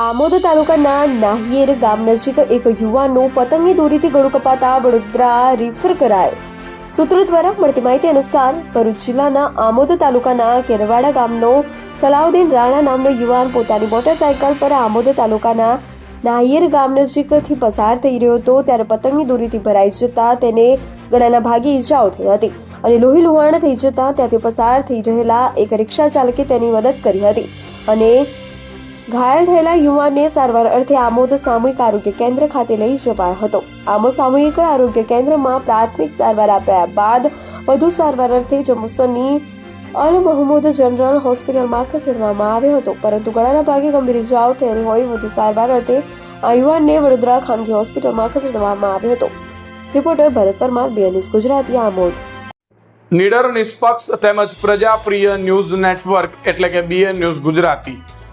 આમોદ તાલુકાના નાહિયેર ગામ નજીક એક યુવાનનું પતંગની દોરીથી ગળું કપાતા વડોદરા રિફર કરાયો. સૂત્રો દ્વારા મળતી માહિતી અનુસાર ભરૂચ જિલ્લાના આમોદ તાલુકાના કેરવાડા ગામનો સલાઉદ્દીન રાણા નામનો યુવાન પોતાની મોટરસાયકલ પર આમોદ તાલુકાના નાહિયેર ગામ નજીકથી પસાર થઈ રહ્યો હતો ત્યારે પતંગની દોરીથી ભરાઈ જતા તેને ગળાના ભાગે ઈજાઓ થઈ હતી અને લોહી લુહાણ થઈ જતા ત્યાંથી પસાર થઈ રહેલા એક રિક્ષા ચાલકે તેની મદદ કરી હતી અને ઘાયલ થયેલા યુવાનને સારવાર અર્થે આમોદ સામૂહિક આરોગ્ય કેન્દ્ર ખાતે લઈ જવાયો હતો. આમોદ સામૂહિક આરોગ્ય કેન્દ્રમાં પ્રાથમિક સારવાર આપ્યા બાદ વધુ સારવાર અર્થે જમ્મુસરની અલ મહમૂદ જનરલ હોસ્પિટલમાં ખસેડવામાં આવ્યો હતો. પરંતુ ગળાના ભાગે ગંભીર ઇજાઓ થયેલ હોય વધુ સારવાર અર્થે આ યુવાનને વડોદરા ખાનગી હોસ્પિટલમાં ખસેડવામાં આવ્યો હતો. રિપોર્ટર ભરત પરમાર બે ન્યૂઝ ગુજરાતી, આમોદ. નિડર, નિષ્પક્ષ તેમજ પ્રજાપ્રિય ન્યૂઝ નેટવર્ક એટલે કે BN news Gujarati.